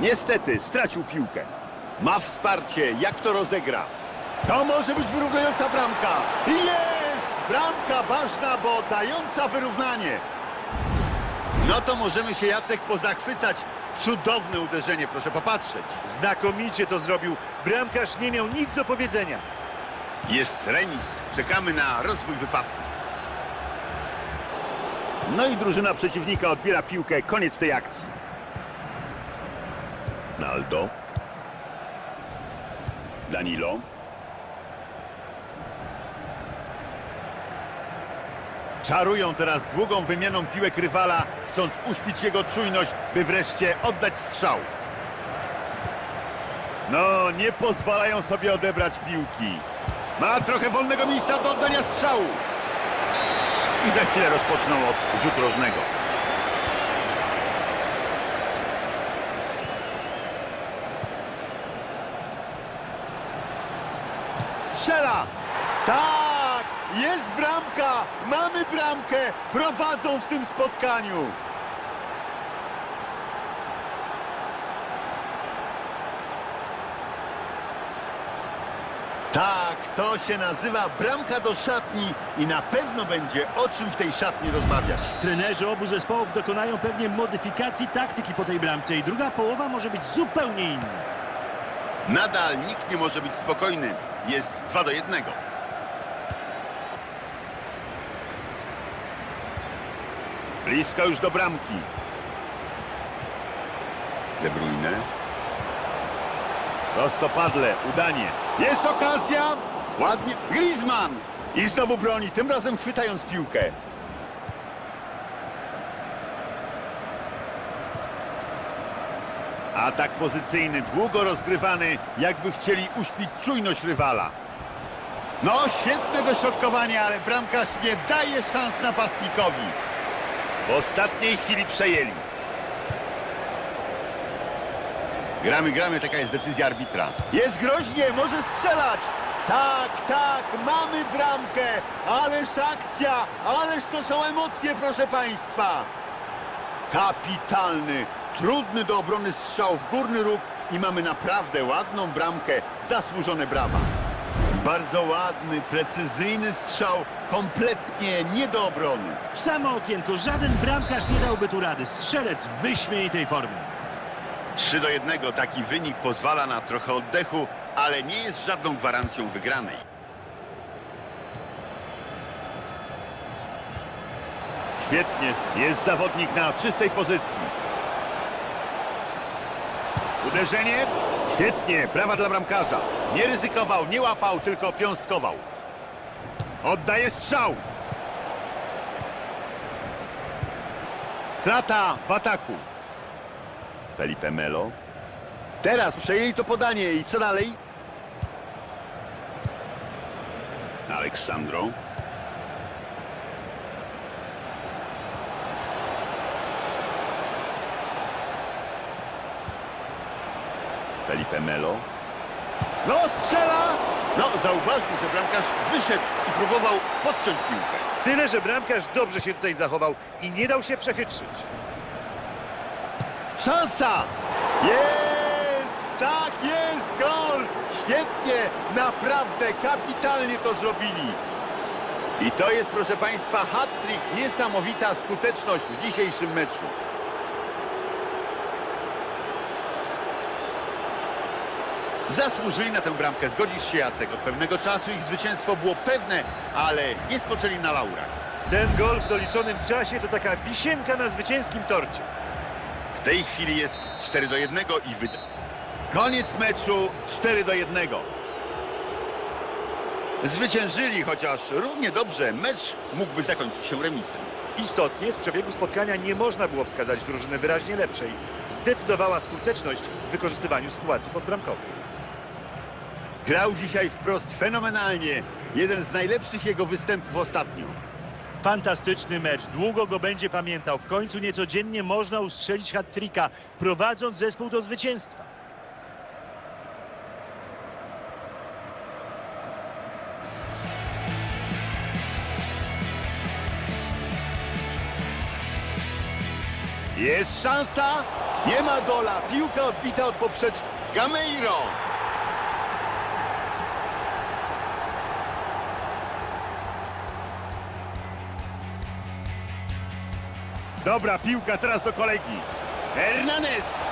Niestety stracił piłkę. Ma wsparcie, jak to rozegra. To może być wyrównająca bramka. Jest! Bramka ważna, bo dająca wyrównanie. No to możemy się, Jacek, pozachwycać. Cudowne uderzenie, proszę popatrzeć. Znakomicie to zrobił. Bramkarz nie miał nic do powiedzenia. Jest remis. Czekamy na rozwój wypadków. No i drużyna przeciwnika odbiera piłkę. Koniec tej akcji. Naldo. Danilo. Czarują teraz długą wymianą piłek rywala, chcąc uśpić jego czujność, by wreszcie oddać strzał. No, nie pozwalają sobie odebrać piłki. Ma trochę wolnego miejsca do oddania strzału. I za chwilę rozpoczną od rzutu rożnego. Strzela! Tak! Jest bramka! Mamy bramkę! Prowadzą w tym spotkaniu! Tak, to się nazywa bramka do szatni i na pewno będzie o czym w tej szatni rozmawiać. Trenerzy obu zespołów dokonają pewnie modyfikacji taktyki po tej bramce i druga połowa może być zupełnie inna. Nadal nikt nie może być spokojny. Jest 2 do 1. Blisko już do bramki. De Bruyne. Prostopadle, udanie. Jest okazja. Ładnie. Griezmann. I znowu broni, tym razem chwytając piłkę. Atak pozycyjny, długo rozgrywany, jakby chcieli uśpić czujność rywala. No, świetne dośrodkowanie, ale bramkarz nie daje szans napastnikowi. W ostatniej chwili przejęli. Gramy, gramy, taka jest decyzja arbitra. Jest groźnie, może strzelać. Tak, tak, mamy bramkę. Ależ akcja, ależ to są emocje, proszę państwa. Kapitalny, trudny do obrony strzał w górny róg i mamy naprawdę ładną bramkę. Zasłużone brawa. Bardzo ładny, precyzyjny strzał, kompletnie nie do obrony. W samo okienko żaden bramkarz nie dałby tu rady. Strzelec w wyśmienitej formie. 3 do 1 taki wynik pozwala na trochę oddechu, ale nie jest żadną gwarancją wygranej. Świetnie, jest zawodnik na czystej pozycji. Uderzenie? Świetnie, brawa dla bramkarza. Nie ryzykował, nie łapał, tylko piąstkował. Oddaje strzał. Strata w ataku. Felipe Melo. Teraz przejęli to podanie i co dalej? Aleksandro. Felipe Melo. No, strzela! No, zauważmy, że bramkarz wyszedł i próbował podciąć piłkę. Tyle, że bramkarz dobrze się tutaj zachował i nie dał się przechytrzyć. Szansa! Jest! Tak jest! Gol! Świetnie! Naprawdę kapitalnie to zrobili. I to jest, proszę Państwa, hat-trick. Niesamowita skuteczność w dzisiejszym meczu. Zasłużyli na tę bramkę. Zgodzisz się, Jacek? Od pewnego czasu ich zwycięstwo było pewne, ale nie spoczęli na laurach. Ten gol w doliczonym czasie to taka wisienka na zwycięskim torcie. W tej chwili jest 4 do 1 i wyda. Koniec meczu 4 do 1. Zwyciężyli, chociaż równie dobrze mecz mógłby zakończyć się remisem. Istotnie z przebiegu spotkania nie można było wskazać drużyny wyraźnie lepszej. Zdecydowała skuteczność w wykorzystywaniu sytuacji podbramkowej. Grał dzisiaj wprost fenomenalnie. Jeden z najlepszych jego występów ostatnio. Fantastyczny mecz, długo go będzie pamiętał. W końcu niecodziennie można ustrzelić hat-tricka, prowadząc zespół do zwycięstwa. Jest szansa. Nie ma gola, piłka odbita od poprzeczki. Gameiro! Dobra piłka teraz do kolegi. Hernanes!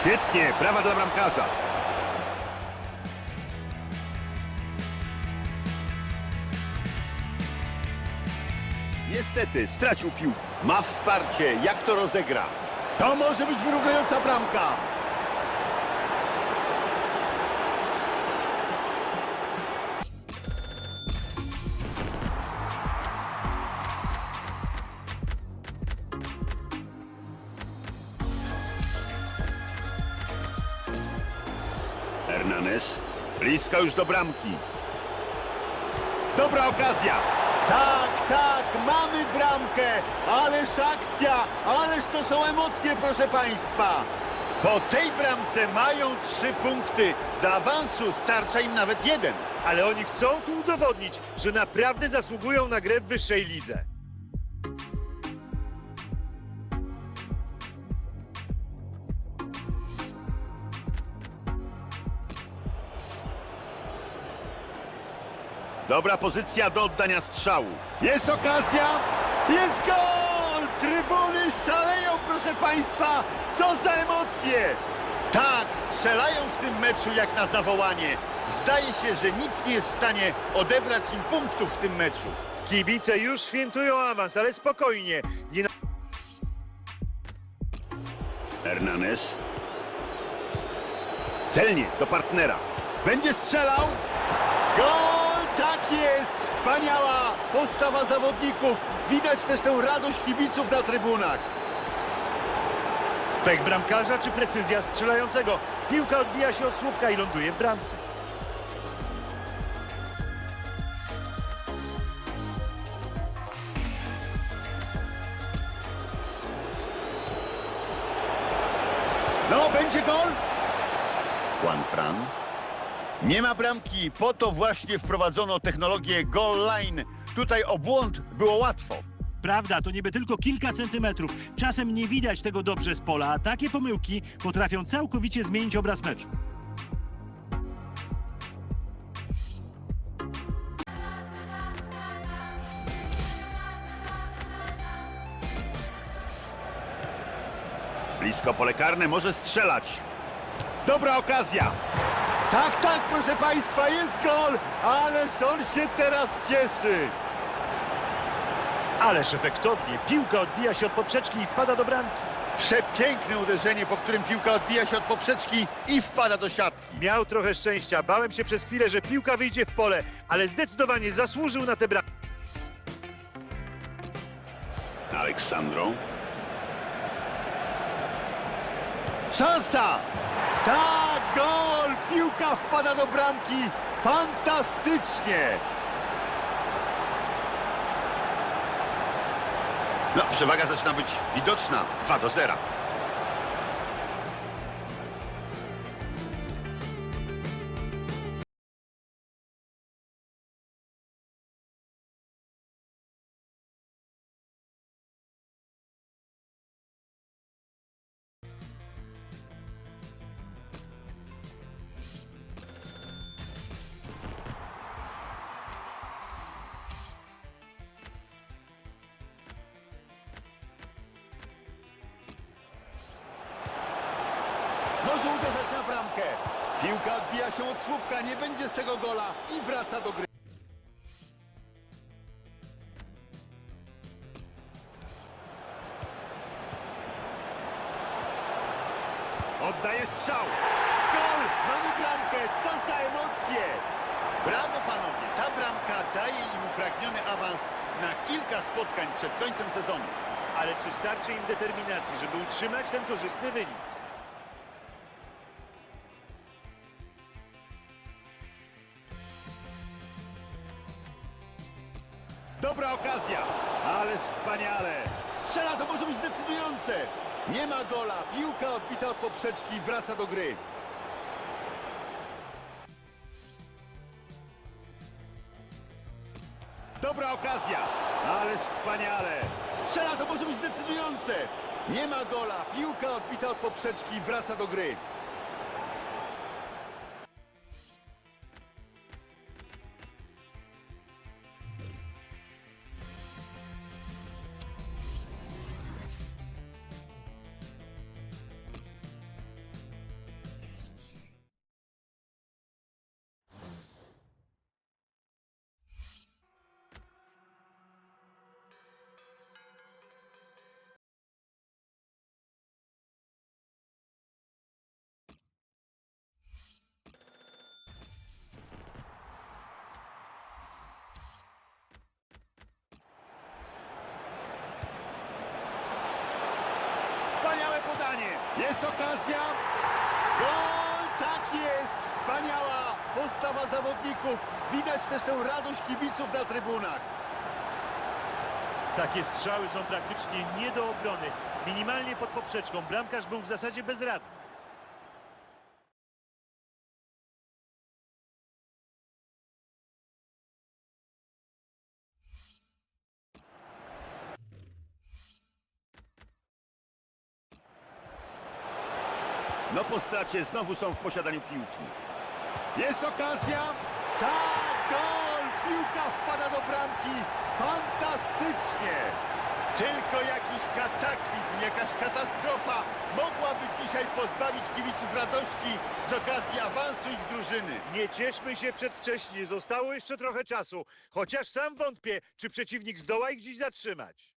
Świetnie, brawa dla bramkarza. Niestety, stracił piłkę. Ma wsparcie, jak to rozegra. To może być wyrównująca bramka. Hernanes, blisko już do bramki. Dobra okazja. Tak, tak, mamy bramkę. Ależ akcja, ależ to są emocje, proszę Państwa. Po tej bramce mają trzy punkty. Do awansu starcza im nawet jeden. Ale oni chcą tu udowodnić, że naprawdę zasługują na grę w wyższej lidze. Dobra pozycja do oddania strzału. Jest okazja, jest gol! Trybuny szaleją, proszę Państwa. Co za emocje! Tak, strzelają w tym meczu jak na zawołanie. Zdaje się, że nic nie jest w stanie odebrać im punktów w tym meczu. Kibice już świętują awans, ale spokojnie. Nie na... Hernanes. Celnie do partnera. Będzie strzelał. Gol! Tak jest! Wspaniała postawa zawodników. Widać też tę radość kibiców na trybunach. Pech bramkarza czy precyzja strzelającego? Piłka odbija się od słupka i ląduje w bramce. No, będzie gol! Juan Fran. Nie ma bramki. Po to właśnie wprowadzono technologię goal line. Tutaj o błąd było łatwo. Prawda, to niby tylko kilka centymetrów. Czasem nie widać tego dobrze z pola, a takie pomyłki potrafią całkowicie zmienić obraz meczu. Blisko pole karne może strzelać. Dobra okazja. Tak, tak, proszę Państwa, jest gol, ależ on się teraz cieszy. Ależ efektownie, piłka odbija się od poprzeczki i wpada do bramki. Przepiękne uderzenie, po którym piłka odbija się od poprzeczki i wpada do siatki. Miał trochę szczęścia, bałem się przez chwilę, że piłka wyjdzie w pole, ale zdecydowanie zasłużył na tę bramkę. Aleksandro. Szansa! Tak, gol! Piłka wpada do bramki. Fantastycznie! No, przewaga zaczyna być widoczna. 2 do 0. bramkę. Piłka odbija się od słupka, nie będzie z tego gola i wraca do gry. Oddaje strzał. Gol! Mamy bramkę! Co za emocje! Brawo panowie! Ta bramka daje im upragniony awans na kilka spotkań przed końcem sezonu. Ale czy starczy im determinacji, żeby utrzymać ten korzystny wynik? Wspaniale. Strzela to może być decydujące. Nie ma gola, piłka odbita od poprzeczki wraca do gry. Dobra okazja, ależ wspaniale. Strzela to może być decydujące. Nie ma gola. Piłka odbita od poprzeczki wraca do gry. Wspaniałe podanie. Jest okazja. Gol! Tak jest! Wspaniała postawa zawodników. Widać też tę radość kibiców na trybunach. Takie strzały są praktycznie nie do obrony. Minimalnie pod poprzeczką. Bramkarz był w zasadzie bezradny. No po stracie znowu są w posiadaniu piłki. Jest okazja. Tak, gol! Piłka wpada do bramki. Fantastycznie! Tylko jakiś kataklizm, jakaś katastrofa mogłaby dzisiaj pozbawić kibiców radości z okazji awansu ich drużyny. Nie cieszmy się przedwcześnie. Zostało jeszcze trochę czasu. Chociaż sam wątpię, czy przeciwnik zdoła ich dziś zatrzymać.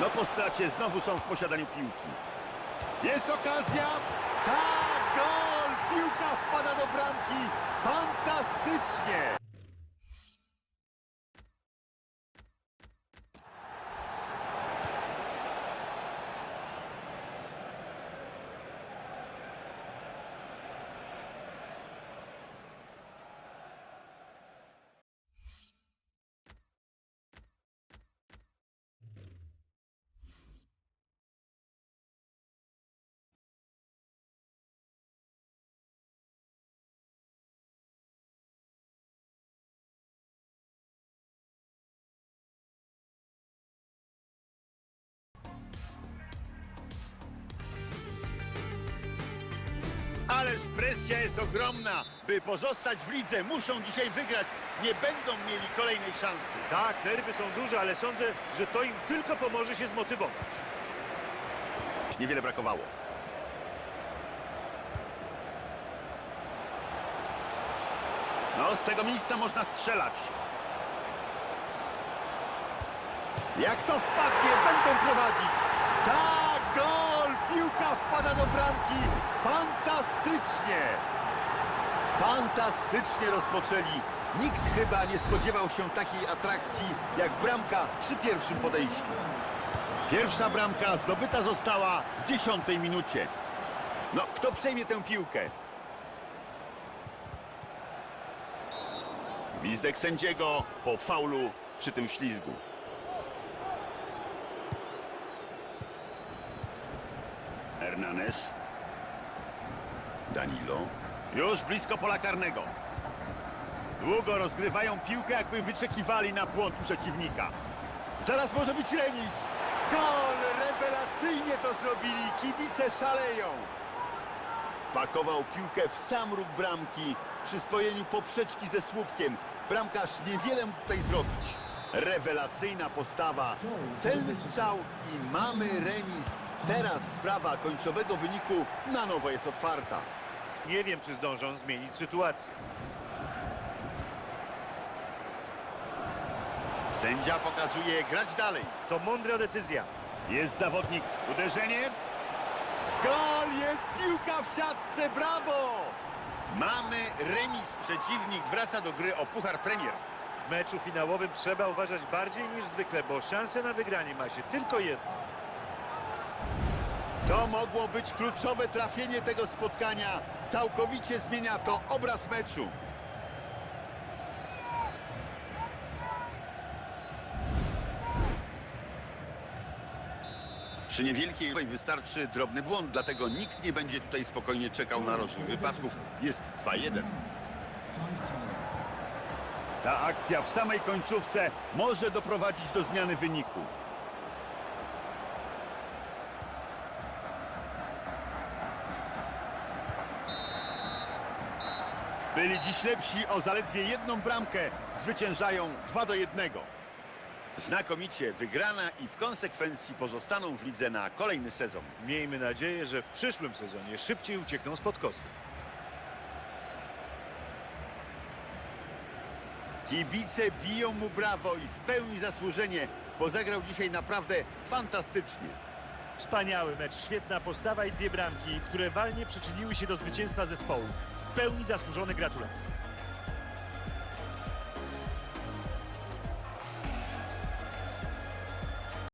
No po stracie znowu są w posiadaniu piłki. Jest okazja. Tak, gol! Piłka wpada do bramki. Fantastycznie! Ależ presja jest ogromna. By pozostać w lidze, muszą dzisiaj wygrać. Nie będą mieli kolejnej szansy. Tak, nerwy są duże, ale sądzę, że to im tylko pomoże się zmotywować. Niewiele brakowało. No, z tego miejsca można strzelać. Jak to wpadnie, będą prowadzić. Tak, gol! Piłka wpada do bramki. Fantastycznie! Fantastycznie rozpoczęli. Nikt chyba nie spodziewał się takiej atrakcji jak bramka przy pierwszym podejściu. Pierwsza bramka zdobyta została w dziesiątej minucie. No, kto przejmie tę piłkę? Gwizdek sędziego po faulu przy tym ślizgu. Hernanes. Danilo. Już blisko pola karnego. Długo rozgrywają piłkę, jakby wyczekiwali na błąd przeciwnika. Zaraz może być remis. Gol! Rewelacyjnie to zrobili. Kibice szaleją. Wpakował piłkę w sam róg bramki przy spojeniu poprzeczki ze słupkiem. Bramkarz niewiele mógł tutaj zrobić. Rewelacyjna postawa, celny strzał i mamy remis. Teraz sprawa końcowego wyniku na nowo jest otwarta. Nie wiem, czy zdążą zmienić sytuację. Sędzia pokazuje grać dalej. To mądra decyzja. Jest zawodnik. Uderzenie. Gol, jest piłka w siatce, brawo! Mamy remis, przeciwnik wraca do gry o Puchar Premier. W meczu finałowym trzeba uważać bardziej niż zwykle, bo szanse na wygranie ma się tylko jedno. To mogło być kluczowe trafienie tego spotkania. Całkowicie zmienia to obraz meczu. Przy niewielkiej wystarczy drobny błąd, dlatego nikt nie będzie tutaj spokojnie czekał na rozwój wypadków. Jest 2-1. Ta akcja w samej końcówce może doprowadzić do zmiany wyniku. Byli dziś lepsi o zaledwie jedną bramkę. Zwyciężają 2 do 1. Znakomicie wygrana i w konsekwencji pozostaną w lidze na kolejny sezon. Miejmy nadzieję, że w przyszłym sezonie szybciej uciekną spod kosy. Kibice biją mu brawo i w pełni zasłużenie, bo zagrał dzisiaj naprawdę fantastycznie. Wspaniały mecz, świetna postawa i dwie bramki, które walnie przyczyniły się do zwycięstwa zespołu. W pełni zasłużone gratulacje.